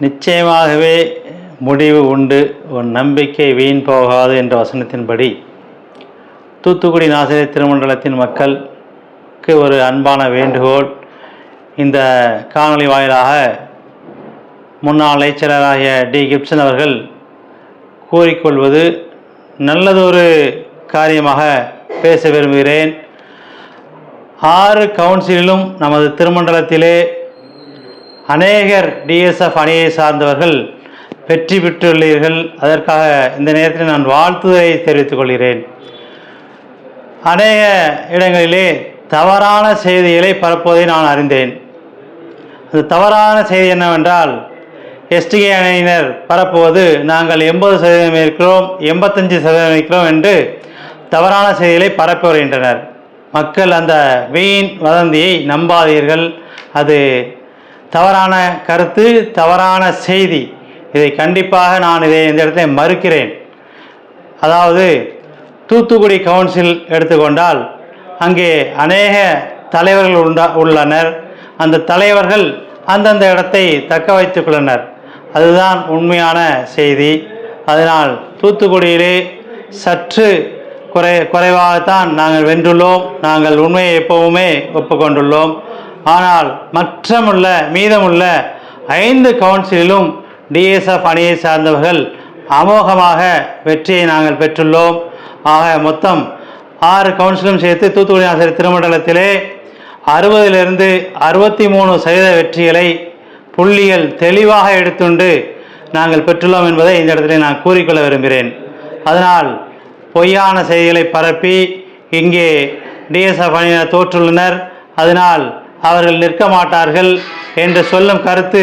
நிச்சயமாகவே முடிவு உண்டு. உன் நம்பிக்கை வீண் போகாது என்ற வசனத்தின்படி தூத்துக்குடி நாசிரிய திருமண்டலத்தின் மக்களுக்கு ஒரு அன்பான வேண்டுகோள். இந்த காணொளி வாயிலாக முன்னாள் அமைச்சராகிய டி. கிப்சன் அவர்கள் கூறிக்கொள்வது நல்லதொரு காரியமாக பேச விரும்புகிறேன். ஆறு கவுன்சிலிலும் நமது திருமண்டலத்திலே அநேகர் டிஎஸ்எஃப் அணியை சார்ந்தவர்கள் வெற்றி பெற்றுள்ளீர்கள் அதற்காக இந்த நேரத்தில் நான் வாழ்த்துதலை தெரிவித்துக் கொள்கிறேன். அநேக இடங்களிலே தவறான செய்திகளை பரப்புவதை நான் அறிந்தேன். அது தவறான செய்தி என்னவென்றால் எஸ்டிகே அணியினர் பரப்புவது நாங்கள் எண்பது சதவீதம் இருக்கிறோம் எண்பத்தஞ்சு சதவீதம் இருக்கிறோம் என்று தவறான செய்திகளை பரப்பி வருகின்றனர். மக்கள் அந்த வீண் வதந்தியை நம்பாதீர்கள். அது தவறான கருத்து தவறான செய்தி. இதை கண்டிப்பாக நான் இதை இந்த இடத்தை மறுக்கிறேன். அதாவது தூத்துக்குடி கவுன்சில் எடுத்துக்கொண்டால் அங்கே அநேக தலைவர்கள் உண்டா உள்ளனர். அந்த தலைவர்கள் அந்தந்த இடத்தை தக்க வைத்துக்கொள்ளனர் அதுதான் உண்மையான செய்தி. அதனால் தூத்துக்குடியிலே சற்று குறை குறைவாகத்தான் நாங்கள் வென்றுள்ளோம். நாங்கள் உண்மையை எப்பவுமே ஒப்புக்கொண்டுள்ளோம். ஆனால் மற்றமுள்ள மீதமுள்ள ஐந்து கவுன்சிலிலும் டிஎஸ்எஃப் அணியை சார்ந்தவர்கள் அமோகமாக வெற்றியை நாங்கள் பெற்றுள்ளோம். ஆக மொத்தம் ஆறு கவுன்சிலும் சேர்த்து தூத்துக்குடி ஆசிரியர் திருமண்டலத்திலே அறுபதிலிருந்து அறுபத்தி மூணு சதவீத வெற்றிகளை புள்ளிகள் தெளிவாக எடுத்துண்டு நாங்கள் பெற்றுள்ளோம் என்பதை இந்த இடத்துல நான் கூறிக்கொள்ள விரும்புகிறேன். அதனால் பொய்யான செய்திகளை பரப்பி இங்கே டிஎஸ்எஃப் அணியினர் தோற்றுள்ளனர். அதனால் அவர்கள் நிற்க மாட்டார்கள் என்று சொல்லும் கருத்து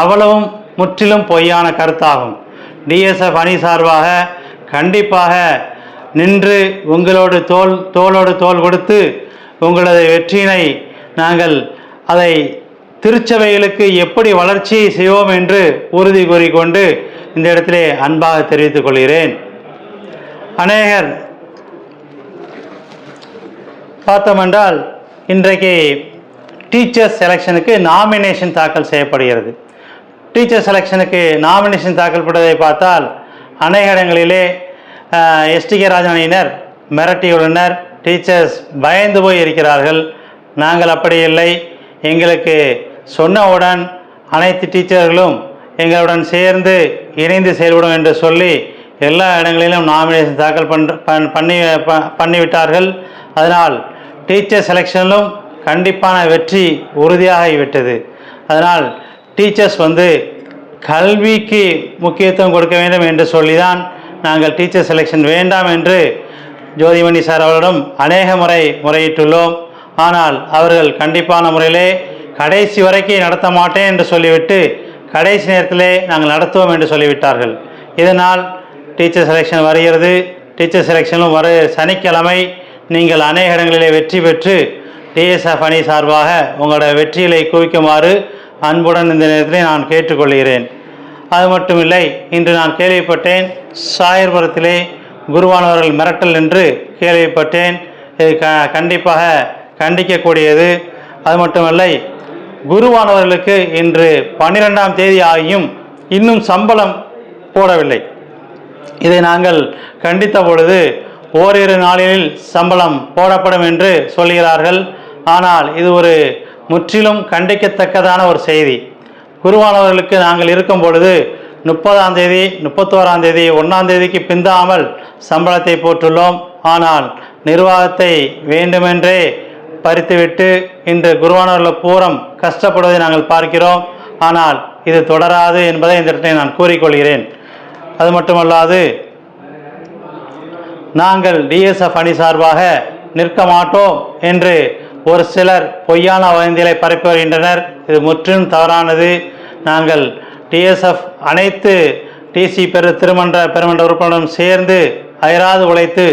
அவ்வளவும் முற்றிலும் பொய்யான கருத்தாகும். டிஎஸ்எஃப் அணி சார்பாக கண்டிப்பாக நின்று உங்களோடு தோல் தோளோடு தோல் கொடுத்து உங்களது வெற்றியினை நாங்கள் அதை திருச்சபைகளுக்கு எப்படி வளர்ச்சியை செய்வோம் என்று உறுதி கூறிக்கொண்டு இந்த இடத்திலே அன்பாக தெரிவித்துக் கொள்கிறேன். அநேகர் பார்த்தோமென்றால் இன்றைக்கு டீச்சர்ஸ் செலெக்ஷனுக்கு நாமினேஷன் தாக்கல் செய்யப்படுகிறது. டீச்சர் செலெக்ஷனுக்கு நாமினேஷன் தாக்கல் படுவதை பார்த்தால் அநேக இடங்களிலே எஸ்டிகே ராஜாணியினர் மிரட்டியுள்ளனர் டீச்சர்ஸ் பயந்து போய் இருக்கிறார்கள். நாங்கள் அப்படி இல்லை. எங்களுக்கு சொன்னவுடன் அனைத்து டீச்சர்களும் எங்களுடன் சேர்ந்து இணைந்து செயல்படும் என்று சொல்லி எல்லா இடங்களிலும் நாமினேஷன் தாக்கல் பண்- பண்ணி பண்ணிவிட்டார்கள். அதனால் டீச்சர் செலெக்ஷனிலும் கண்டிப்பான வெற்றி உறுதியாகிவிட்டது. அதனால் டீச்சர்ஸ் வந்து கல்விக்கு முக்கியத்துவம் கொடுக்க வேண்டும் என்று சொல்லிதான் நாங்கள் டீச்சர் செலெக்ஷன் வேண்டாம் என்று ஜோதிமணி சார் அவர்களிடம் அநேக முறை முறையிட்டுள்ளோம். ஆனால் அவர்கள் கண்டிப்பான முறையிலே கடைசி வரைக்கும் நடத்த மாட்டேன் என்று சொல்லிவிட்டு கடைசி நேரத்திலே நாங்கள் நடத்துவோம் என்று சொல்லிவிட்டார்கள். இதனால் டீச்சர் செலெக்ஷன் வருகிறது. டீச்சர் செலெக்ஷனும் வர சனிக்கிழமை நீங்கள் அநேக இடங்களிலே வெற்றி பெற்று டிஎஸ்எஃப் அணி சார்பாக உங்களோட வெற்றிகளை குவிக்குமாறு அன்புடன் இந்த நேரத்தில் நான் கேட்டுக்கொள்கிறேன். அது மட்டுமில்லை இன்று நான் கேள்விப்பட்டேன் சாயர்புரத்திலே குருவானவர்கள் மிரட்டல் என்று கேள்விப்பட்டேன். இது க கண்டிப்பாக கண்டிக்கக்கூடியது. அது மட்டுமில்லை குருவானவர்களுக்கு இன்று பன்னிரெண்டாம் தேதி ஆகியும் இன்னும் சம்பளம் போடவில்லை. இதை நாங்கள் கண்டித்த பொழுது ஓரிரு நாளில் சம்பளம் போடப்படும் என்று சொல்கிறார்கள். ஆனால் இது ஒரு முற்றிலும் கண்டிக்கத்தக்கதான ஒரு செய்தி. குருவானவர்களுக்கு நாங்கள் இருக்கும் பொழுது முப்பதாம் தேதி முப்பத்தோராம் தேதி ஒன்றாம் தேதிக்கு பிந்தாமல் சம்பளத்தை போட்டுள்ளோம் ஆனால் நிர்வாகத்தை வேண்டுமென்றே பறித்துவிட்டு இன்று குருவானவர்கள் பூரம் கஷ்டப்படுவதை நாங்கள் பார்க்கிறோம். ஆனால் இது தொடராது என்பதை இந்த இடத்தை நான் கூறிக்கொள்கிறேன். அது மட்டுமல்லாது நாங்கள் டிஎஸ்எஃப் அணி சார்பாக நிற்க மாட்டோம் என்று ஒரு சிலர் பொய்யான வதந்திகளை பரப்பி வருகின்றனர். இது முற்றிலும் தவறானது. நாங்கள் டிஎஸ்எஃப் அனைத்து டிசி பெரு திருமன்ற பெருமன்ற உறுப்பினரும் சேர்ந்து அயராது உழைத்து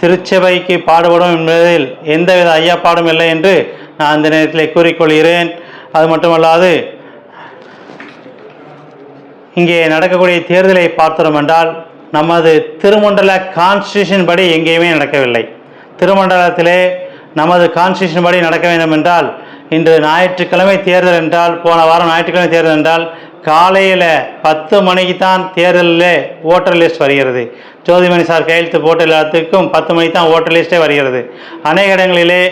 திருச்சபைக்கு பாடுபடும் என்பதில் எந்தவித ஐயப்பாடும் இல்லை என்று நான் அந்த நேரத்தில் கூறிக்கொள்கிறேன். அது மட்டுமல்லாது இங்கே நடக்கக்கூடிய தேர்தலை பார்த்தோம் என்றால் நமது திருமண்டல கான்ஸ்டியூஷன் படி எங்கேயுமே நடக்கவில்லை. திருமண்டலத்திலே நமது கான்ஸ்டியூஷன் படி நடக்க வேண்டும் என்றால் இன்று ஞாயிற்றுக்கிழமை தேர்தல் என்றால் போன வாரம் ஞாயிற்றுக்கிழமை தேர்தல் என்றால் காலையில் பத்து மணிக்கு தான் தேர்தலில் ஓட்டர் லிஸ்ட் வருகிறது. ஜோதிமணி சார் கையெழுத்து போட்ட எல்லாத்துக்கும் பத்து மணிக்கு தான் ஓட்டர் லிஸ்ட்டே வருகிறது. அநேக இடங்களிலே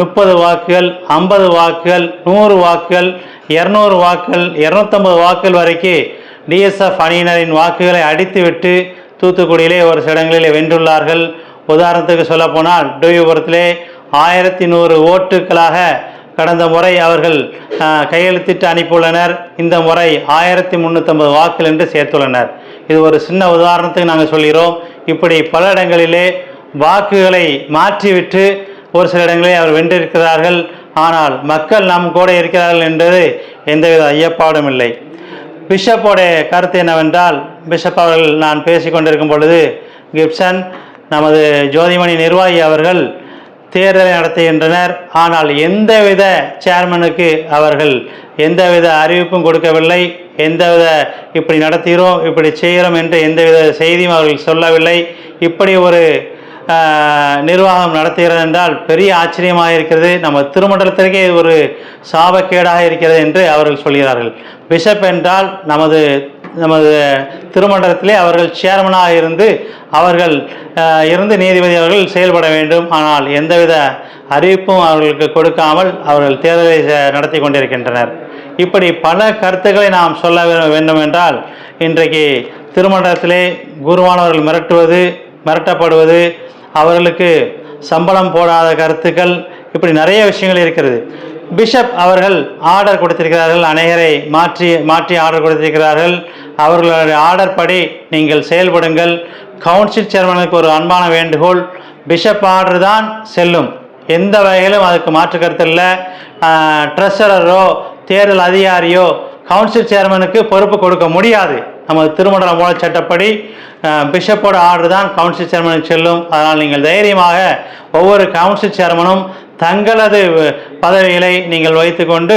முப்பது வாக்குகள் ஐம்பது வாக்குகள் நூறு வாக்குகள் இரநூறு வாக்குகள் இரநூத்தம்பது வாக்குகள் வரைக்கும் டிஎஸ்எஃப் அணியினரின் வாக்குகளை அடித்துவிட்டு தூத்துக்குடியிலே ஒரு சில இடங்களிலே வென்றுள்ளார்கள். உதாரணத்துக்கு சொல்லப்போனால் டூயபுரத்திலே ஆயிரத்தி நூறு ஓட்டுக்களாக கடந்த முறை அவர்கள் கையெழுத்திட்டு அனுப்பியுள்ளனர். இந்த முறை ஆயிரத்தி முந்நூற்றம்பது வாக்குகள் என்று சேர்த்துள்ளனர். இது ஒரு சின்ன உதாரணத்துக்கு நாங்கள் சொல்கிறோம். இப்படி பல இடங்களிலே வாக்குகளை மாற்றிவிட்டு ஒரு சில இடங்களில் அவர் வென்றிருக்கிறார்கள். ஆனால் மக்கள் நம் கூட இருக்கிறார்கள் என்பது எந்தவித ஐயப்பாடும் இல்லை. பிஷப்போடைய கருத்து என்னவென்றால் பிஷப் அவர்கள் நான் பேசிக் கொண்டிருக்கும் பொழுது கிப்சன் நமது ஜோதிமணி நிர்வாகி அவர்கள் தேர்தலை நடத்துகின்றனர். ஆனால் எந்தவித சேர்மனுக்கு அவர்கள் எந்தவித அறிவிப்பும் கொடுக்கவில்லை. எந்தவித இப்படி நடத்துகிறோம் இப்படி செய்கிறோம் என்று எந்தவித செய்தியும் அவர்கள் சொல்லவில்லை. இப்படி ஒரு நிர்வாகம் நடத்துகிறது என்றால் பெரிய ஆச்சரியமாக இருக்கிறது. நம்ம திருமண்டலத்திற்கே ஒரு சாபக்கேடாக இருக்கிறது என்று அவர்கள் சொல்கிறார்கள். பிஷப் என்றால் நமது நமது திருமண்டலத்திலே அவர்கள் சேர்மனாக இருந்து அவர்கள் இருந்து நீதிபதி அவர்கள் செயல்பட வேண்டும். ஆனால் எந்தவித அறிவிப்பும் அவர்களுக்கு கொடுக்காமல் அவர்கள் தேர்தலை ச- நடத்தி கொண்டிருக்கின்றனர். இப்படி பல கருத்துக்களை நாம் சொல்ல வேண்டும் என்றால் இன்றைக்கு திருமண்டலத்திலே குருவானவர்கள் மிரட்டுவது மிரட்டப்படுவது அவர்களுக்கு சம்பளம் போடாத கருத்துக்கள் இப்படி நிறைய விஷயங்கள் இருக்கிறது. பிஷப் அவர்கள் ஆர்டர் கொடுத்திருக்கிறார்கள். அநேகரை மாற்றி மாற்றி ஆர்டர் கொடுத்திருக்கிறார்கள். அவர்களுடைய ஆர்டர் படி நீங்கள் செயல்படுங்கள். கவுன்சில் சேர்மனுக்கு ஒரு அன்பான வேண்டுகோள். பிஷப் ஆர்டர் தான் செல்லும். எந்த வகையிலும் அதுக்கு மாற்று கருத்து இல்லை. ட்ரெஷரரோ தேர்தல் அதிகாரியோ கவுன்சில் சேர்மனுக்கு பொறுப்பு கொடுக்க முடியாது. நமது திருமண மூல சட்டப்படி பிஷப்போட ஆர்டர் தான் கவுன்சில் சேர்மனுக்கு செல்லும். அதனால் நீங்கள் தைரியமாக ஒவ்வொரு கவுன்சில் சேர்மனும் தங்களது பதவிகளை நீங்கள் வைத்துக்கொண்டு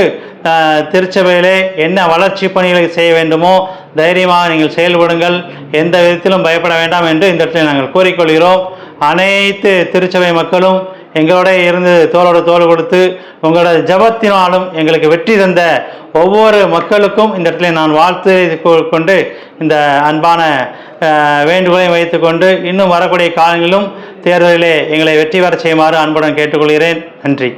திருச்சபையிலே என்ன வளர்ச்சி பணிகளை செய்ய வேண்டுமோ தைரியமாக நீங்கள் செயல்படுங்கள். எந்த விதத்திலும் பயப்பட வேண்டாம் என்று இந்த இடத்தில் நாங்கள் கூறிக்கொள்கிறோம். அனைத்து திருச்சபை மக்களும் எங்களோட இருந்து தோளோட தோல் கொடுத்து உங்களோட ஜபத்தினாலும் எங்களுக்கு வெற்றி தந்த ஒவ்வொரு மக்களுக்கும் இந்த இடத்துல நான் வாழ்த்து கொண்டு இந்த அன்பான வேண்டுகோளை வேண்டுகோளையும் வைத்துக்கொண்டு இன்னும் வரக்கூடிய காலங்களிலும் தேர்தலிலே எங்களை வெற்றி பெற செய்யுமாறு அன்புடன் கேட்டுக்கொள்கிறேன். நன்றி.